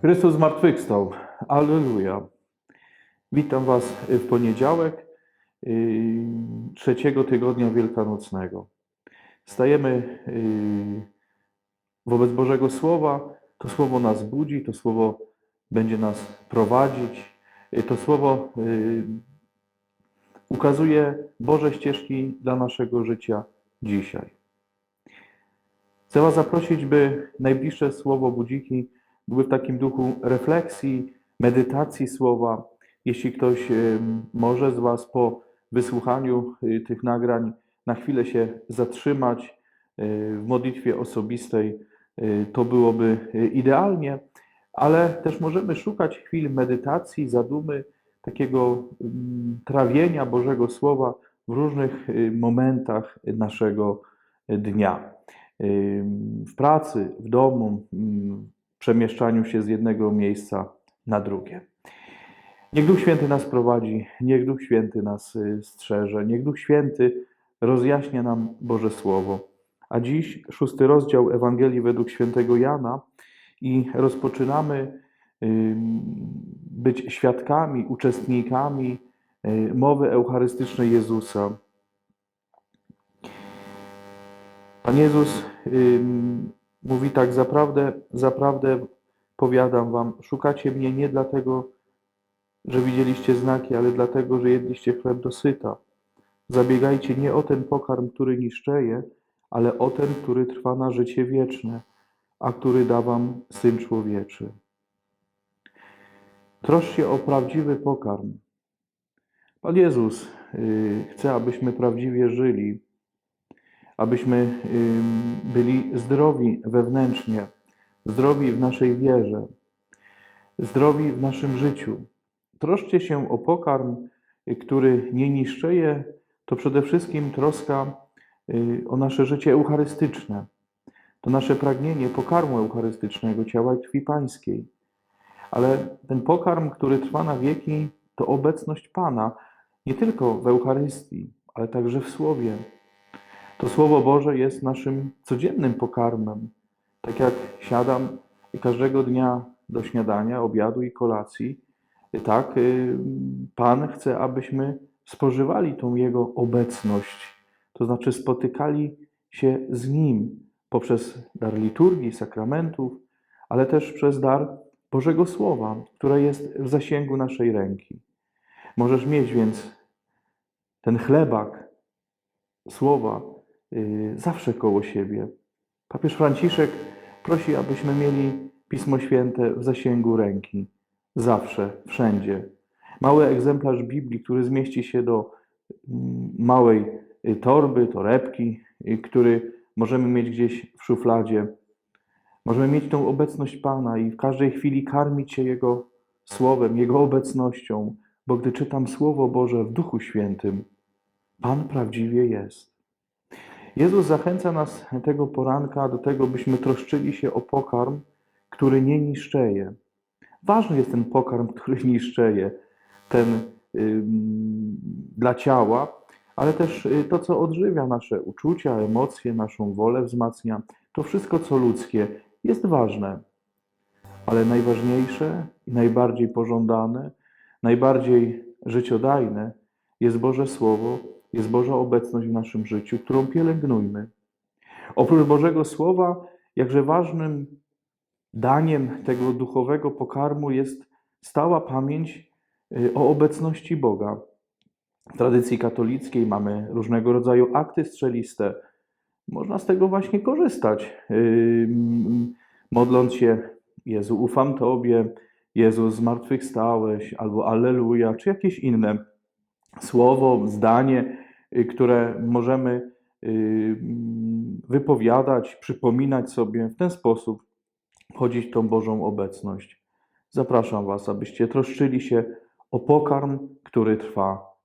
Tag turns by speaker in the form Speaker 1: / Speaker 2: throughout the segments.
Speaker 1: Chrystus zmartwychwstał. Alleluja. Witam Was w poniedziałek yy, trzeciego tygodnia wielkanocnego. Stajemy yy, wobec Bożego Słowa. To Słowo nas budzi, to Słowo będzie nas prowadzić. Yy, To Słowo ukazuje Boże ścieżki dla naszego życia dzisiaj. Chcę Was zaprosić, by najbliższe Słowo Budziki były w takim duchu refleksji, medytacji Słowa. Jeśli ktoś może z Was po wysłuchaniu y, tych nagrań na chwilę się zatrzymać y, w modlitwie osobistej, y, to byłoby idealnie, ale też możemy szukać chwil medytacji, zadumy, takiego trawienia Bożego Słowa w różnych momentach naszego dnia. W pracy, w domu, przemieszczaniu się z jednego miejsca na drugie. Niech Duch Święty nas prowadzi, niech Duch Święty nas y, strzeże, niech Duch Święty rozjaśnia nam Boże Słowo. A dziś szósty rozdział Ewangelii według świętego Jana i rozpoczynamy ym, być świadkami, uczestnikami y, mowy eucharystycznej Jezusa. Pan Jezus mówi tak, zaprawdę, zaprawdę powiadam wam, szukacie mnie nie dlatego, że widzieliście znaki, ale dlatego, że jedliście chleb dosyta. Zabiegajcie nie o ten pokarm, który niszczeje, ale o ten, który trwa na życie wieczne, a który da wam Syn Człowieczy. Troszcz się o prawdziwy pokarm. Pan Jezus y, chce, abyśmy prawdziwie żyli, abyśmy byli zdrowi wewnętrznie, zdrowi w naszej wierze, zdrowi w naszym życiu. Troszcie się o pokarm, y, który nie niszczeje, to przede wszystkim troska y, o nasze życie eucharystyczne. To nasze pragnienie pokarmu eucharystycznego, ciała i krwi pańskiej. Ale ten pokarm, który trwa na wieki, to obecność Pana, nie tylko w Eucharystii, ale także w Słowie. To Słowo Boże jest naszym codziennym pokarmem. Tak jak siadam każdego dnia do śniadania, obiadu i kolacji, tak y, Pan chce, abyśmy spożywali tą Jego obecność, to znaczy spotykali się z Nim poprzez dar liturgii, sakramentów, ale też przez dar Bożego Słowa, które jest w zasięgu naszej ręki. Możesz mieć więc ten chlebak Słowa zawsze koło siebie. Papież Franciszek prosi, abyśmy mieli Pismo Święte w zasięgu ręki. Zawsze, wszędzie. Mały egzemplarz Biblii, który zmieści się do mm, małej y, torby, torebki, y, który możemy mieć gdzieś w szufladzie. Możemy mieć tą obecność Pana i w każdej chwili karmić się Jego Słowem, Jego obecnością, bo gdy czytam Słowo Boże w Duchu Świętym, Pan prawdziwie jest. Jezus zachęca nas tego poranka do tego, byśmy troszczyli się o pokarm, który nie niszczeje. Ważny jest ten pokarm, który niszczeje, ten ym, dla ciała, ale też y, to, co odżywia nasze uczucia, emocje, naszą wolę wzmacnia. To wszystko, co ludzkie, jest ważne, ale najważniejsze i najbardziej pożądane, najbardziej życiodajne jest Boże Słowo, jest Boża obecność w naszym życiu, którą pielęgnujmy. Oprócz Bożego Słowa, jakże ważnym daniem tego duchowego pokarmu jest stała pamięć y, o obecności Boga. W tradycji katolickiej mamy różnego rodzaju akty strzeliste. Można z tego właśnie korzystać, yy, modląc się Jezu, ufam Tobie, Jezu, zmartwychwstałeś, albo Alleluja, czy jakieś inne słowo, zdanie, y, które możemy y, wypowiadać, przypominać sobie w ten sposób, wchodzić w tą Bożą obecność. Zapraszam Was, abyście troszczyli się o pokarm, który trwa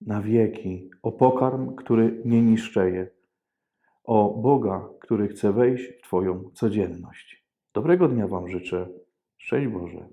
Speaker 1: na wieki, o pokarm, który nie niszczeje, o Boga, który chce wejść w Twoją codzienność. Dobrego dnia Wam życzę. Szczęść Boże.